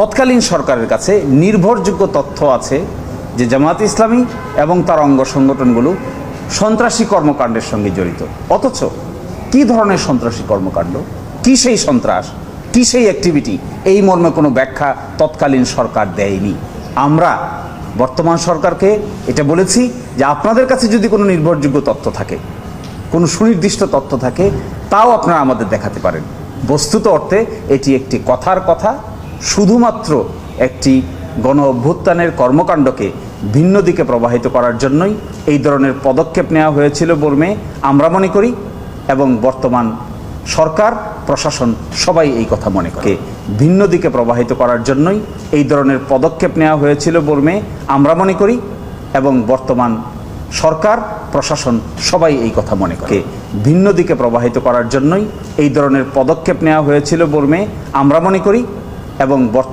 তৎকালীন সরকারের কাছে নির্ভরযোগ্য তথ্য আছে যে জামাত ইসলামী এবং তার অঙ্গ সংগঠনগুলো সন্ত্রাসী কর্মকাণ্ডের সঙ্গে জড়িত। অথচ কি ধরনের সন্ত্রাসী কর্মকাণ্ড? কি সেই সন্ত্রাস? কি সেই অ্যাক্টিভিটি এই মর্মে কোনো ব্যাখ্যা তৎকালীন সরকার দেয়নি। আমরা, বর্তমান সরকারকে এটা বলেছি যে আপনাদের কাছে যদি কোনো নির্ভরযোগ্য তথ্য থাকে, কোনো সুনির্দিষ্ট তথ্য থাকে, তাও আপনারা আমাদের দেখাতে পারেন। বস্তুত অর্থে এটি একটি কথার কথা শুধুমাত্র একটি গণ অভ্যুত্থানের কর্মকাণ্ডকে ভিন্ন দিকে প্রবাহিত করার জন্যই এই ধরনের পদক্ষেপ নেওয়া হয়েছিল বর্মে আমরা মনে করি এবং বর্তমান সরকার, প্রশাসন সবাই এই কথা মনে করে। ভিন্ন দিকে প্রবাহিত করার জন্যই এই ধরনের পদক্ষেপ নেওয়া হয়েছিল বর্মে আমরা মনে করি এবং বর্তমান সরকার, প্রশাসন সবাই এই কথা মনে করে। ভিন্ন দিকে প্রবাহিত করার জন্যই এই ধরনের পদক্ষেপ নেওয়া হয়েছিল বর্মে আমরা মনে করি এবং বর্তমান